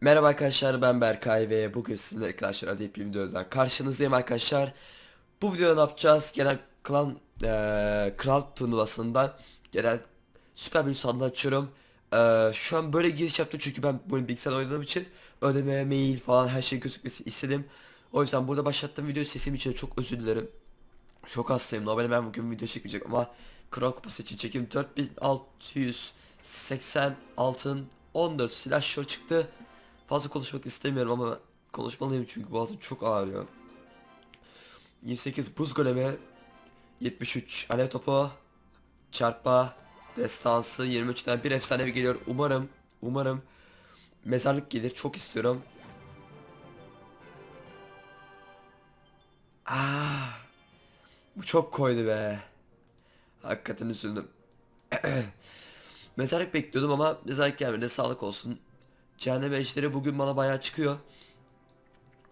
Merhaba arkadaşlar ben Berkay ve bugün sizinle arkadaşlar hadi bir videodan karşınızdayım arkadaşlar. Bu videoda ne yapacağız? Genel klan eee kral turnuvasından genel süper bir sandığı açıyorum. Eee, şu an böyle giriş yaptım çünkü ben bu oyunu bilgisayar oynadığım için ödeme, mail falan her şey gözükmesi istedim. O yüzden burada başlattığım video sesim için çok özür dilerim. Çok hastayım. Normalde ben bugün video çekmeyecek ama Kral Kupası için çekim 4680 altın 14 silah şor çıktı. Fazla konuşmak istemiyorum ama konuşmalıyım çünkü boğazım çok ağrıyor. 28 buz golemi 73 alev topu çarpma destansı 23'ten bir efsanevi geliyor. Umarım umarım mezarlık gelir. Çok istiyorum. Ah, bu çok koydu be. Hakikaten üzüldüm. Mezarlık bekliyordum ama mezarlık gelmedi. Sağlık olsun. Cehennem ejderi bugün bana bayağı çıkıyor.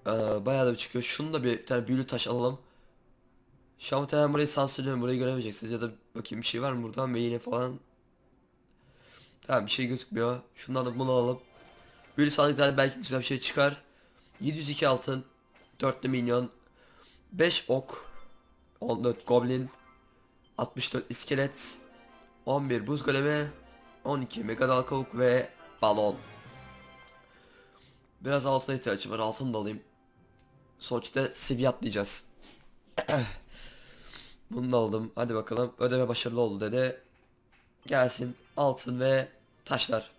Ee, bayağı da çıkıyor. Şunu da bir tane büyülü taş alalım. Şu an muhtemelen burayı sansürlüyorum. Burayı göremeyeceksiniz. Ya da bakayım bir şey var mı burada? Main'e falan. Tamam bir şey gözükmüyor. Şunu alıp bunu alalım. Büyülü sandıktan belki güzel bir şey çıkar. 702 altın. 4'lü milyon. 5 ok. 14 goblin. 64 iskelet. 11 buz golemi. 12 mega dal kavuk ve balon. Biraz altına ihtiyacım var. Altın da alayım. Sonuçta seviye atlayacağız. Bunu da aldım. Hadi bakalım. Ödeme başarılı oldu dedi. Gelsin altın ve taşlar.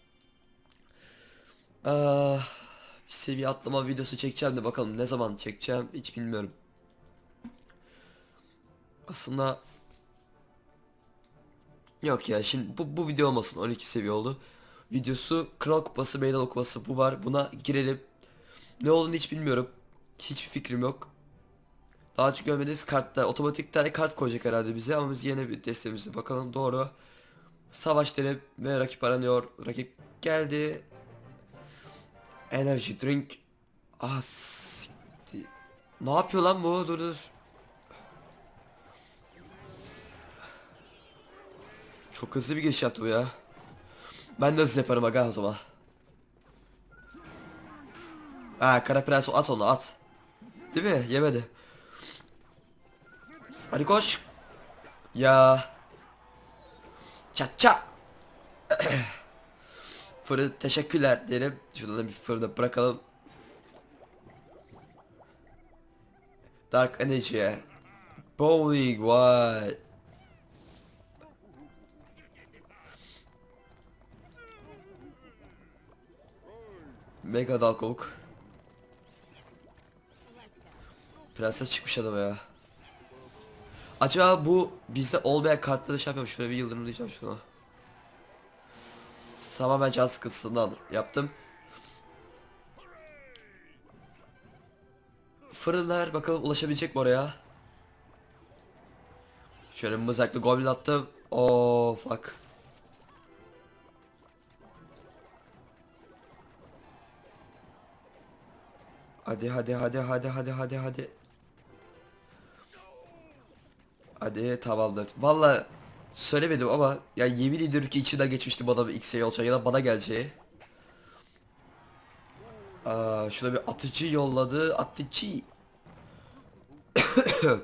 Ah, bir seviye atlama videosu çekeceğim de bakalım ne zaman çekeceğim hiç bilmiyorum. Aslında Yok ya şimdi bu, bu video olmasın 12 seviye oldu. Videosu Kral Kupası, Meydan Kupası bu var. Buna girelim. Ne olduğunu hiç bilmiyorum. Hiçbir fikrim yok. Daha önce görmediğiniz kartta otomatik tane kart koyacak herhalde bize ama biz yine bir destemize bakalım doğru. Savaş denip ve rakip aranıyor. Rakip geldi. Energy drink. Ah siktir. Ne yapıyor lan bu? Dur dur. Çok hızlı bir giriş yaptı bu ya. Ben de hızlı yaparım aga o zaman. Ha kara prens at onu at. Değil mi? Yemedi. Hadi koş. Ya. Çat çat. Fırın teşekkürler diyelim. Şurada da bir fırını bırakalım. Dark Energy. Bowling vay. Mega dal kovuk. Prenses çıkmış adam ya. Acaba bu bizde olmayan kartları şey yapıyorum. Şöyle bir yıldırımlayacağım şunu. Tamamen can sıkıntısından yaptım. Fırınlar bakalım ulaşabilecek mi oraya? Şöyle mızraklı goblin attım. Oo fuck. Hadi hadi hadi hadi hadi hadi hadi. Hadi tamamdır. Valla söylemedim ama ya yemin ediyorum ki içinden geçmişti bana bir X'e olacak ya da bana geleceği. Aa, şurada bir atıcı yolladı. Atıcı.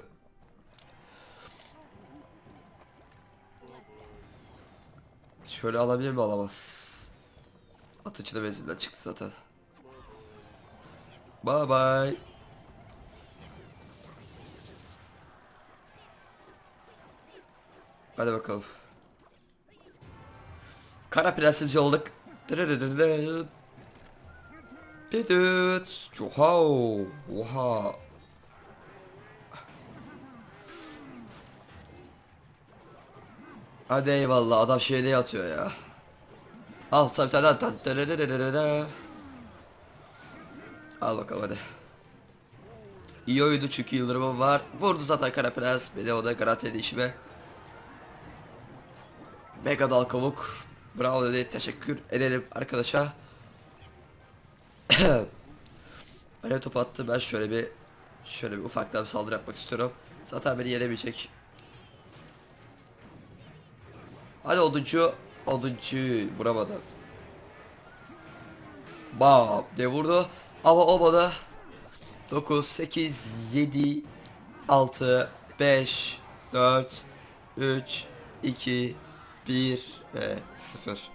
Şöyle alabilir mi alamaz. Atıcı da benzinden çıktı zaten. Bye bye. Hadi bakalım. Kara prensimiz. Dırırırırır. Pidit. Oha. Oha. Hadi eyvallah adam şeyde yatıyor ya. Al sen daha. Dırırırırır. Al bakalım hadi. İyi oyundu çünkü yıldırımım var. Vurdu zaten Kara Prens. Bir de o da garanti edişime. Mega dal kavuk. Bravo dedi. Teşekkür edelim arkadaşa. Alev top attı. Ben şöyle bir şöyle bir ufaktan bir saldırı yapmak istiyorum. Zaten beni yenemeyecek. Hadi oduncu. Oduncu. Vuramadı. Bam diye vurdu. Ama olmadı. 9, 8, 7, 6, 5, 4, 3, 2, 1 ve 0.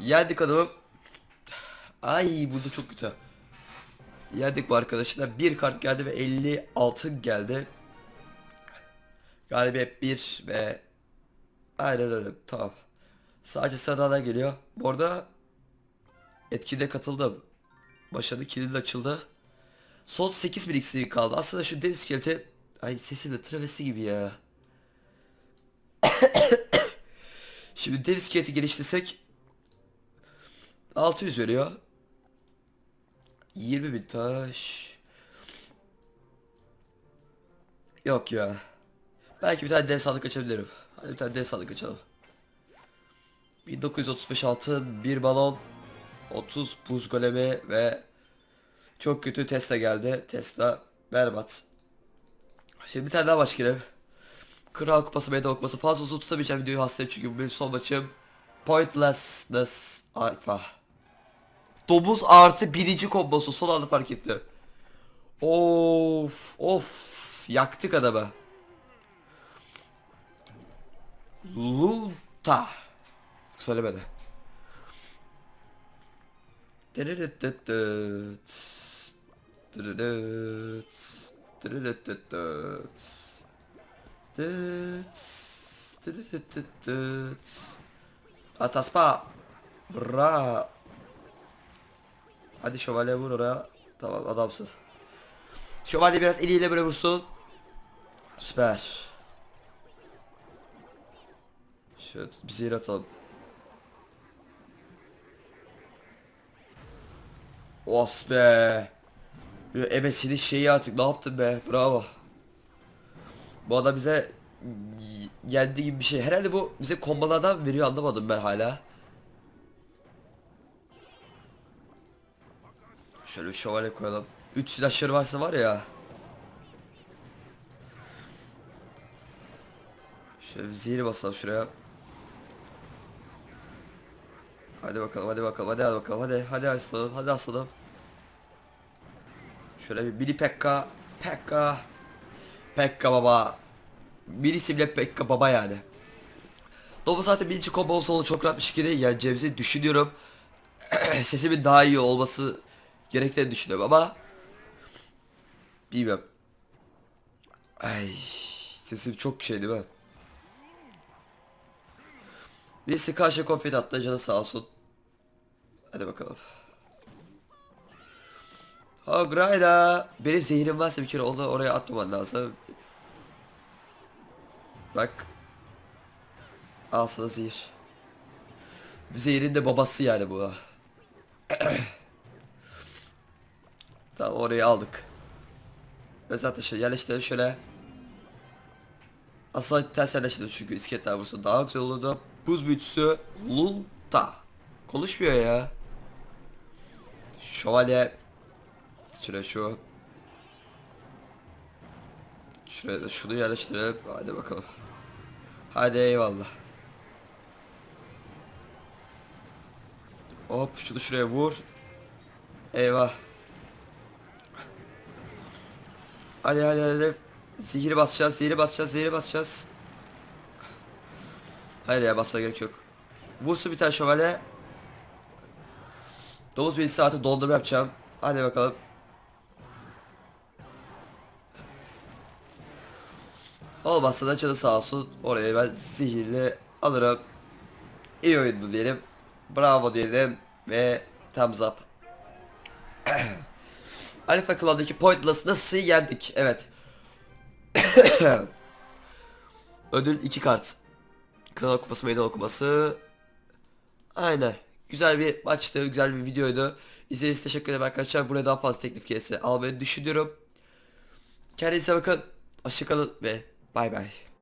Yendik adamım. Ay burada çok kötü. Yendik bu arkadaşlar. Bir kart geldi ve 50 altın geldi. Galibiyet 1 ve aynen öyle tamam. Sadece sıradan geliyor. Bu arada etkide katıldım. Başladı kilidi açıldı. Son 8 bin iksiri kaldı. Aslında şu dev iskeleti ay sesim de travesti gibi ya. Şimdi dev iskeleti geliştirsek 600 veriyor. 20 bin taş. Yok ya. Belki bir tane dev sandık açabilirim. Hadi bir tane dev sandık açalım. 1935 altın, bir balon, 30 buz golemi ve çok kötü Tesla geldi. Tesla berbat. Şimdi bir tane daha maç girelim. Kral kupası, meydan kupası fazla uzun tutamayacağım videoyu hastayım çünkü bu benim son maçım. Pointlessness Alpha. Domuz artı birinci kombosu son anda fark etti. Of of yaktık adamı. Lunta. Söylemedi. Ataspa. Bra. Hadi şövalye vur oraya. Tamam adamsın. Şövalye biraz eliyle böyle vursun. Süper. Şöyle bir zehir Os be. Böyle ebesinin şeyi artık ne yaptın be bravo. Bu adam bize yendi gibi bir şey. Herhalde bu bize kombalardan veriyor anlamadım ben hala. Şöyle bir şövalye koyalım. 3 silahları varsa var ya. Şöyle zehri basalım şuraya. Hadi bakalım hadi bakalım hadi hadi bakalım hadi hadi aslanım hadi aslanım. Şöyle bir mini Pekka Pekka Pekka baba. Birisi bile Pekka baba yani. Dobu zaten birinci combo sonu çok rahat bir şekilde yeneceğimizi düşünüyorum. Sesimin daha iyi olması gerektiğini düşünüyorum ama bilmiyorum. Ay sesim çok şey değil mi? Birisi karşı konfet attı canı sağ olsun. Hadi bakalım. Ha Grayda. Benim zehrim varsa bir kere onu oraya atmaman lazım. Bak. Al sana zehir. Bir zehirin de babası yani bu. tamam orayı aldık. Zaten şey yerleştirelim şöyle. Aslında ters yerleştirelim çünkü iskeletler vursun daha güzel olurdu. Buz büyücüsü Lunta. Konuşmuyor ya. Şövalye. Şuraya şu. Şuraya şunu yerleştirelim. Hadi bakalım. Hadi eyvallah. Hop şunu şuraya vur. Eyvah. Hadi hadi hadi. Zehiri basacağız, zehiri basacağız, zehiri basacağız. Hayır ya basma gerek yok. Vursun bir tane şövalye. Domuz bir saati dondurma yapacağım. Hadi bakalım. Olmazsa da canı sağ olsun. Oraya ben zehirli alırım. İyi oyundu diyelim. Bravo diyelim. Ve thumbs up. Alpha Clan'daki Pointless nasıl yendik? Evet. Ödül 2 kart. Kral kupası meydan okuması. Aynen. Güzel bir maçtı. Güzel bir videoydu. İzlediğiniz için teşekkür ederim arkadaşlar. Buraya daha fazla teklif gelirse almayı düşünüyorum. Kendinize bakın. Hoşçakalın ve bay bay.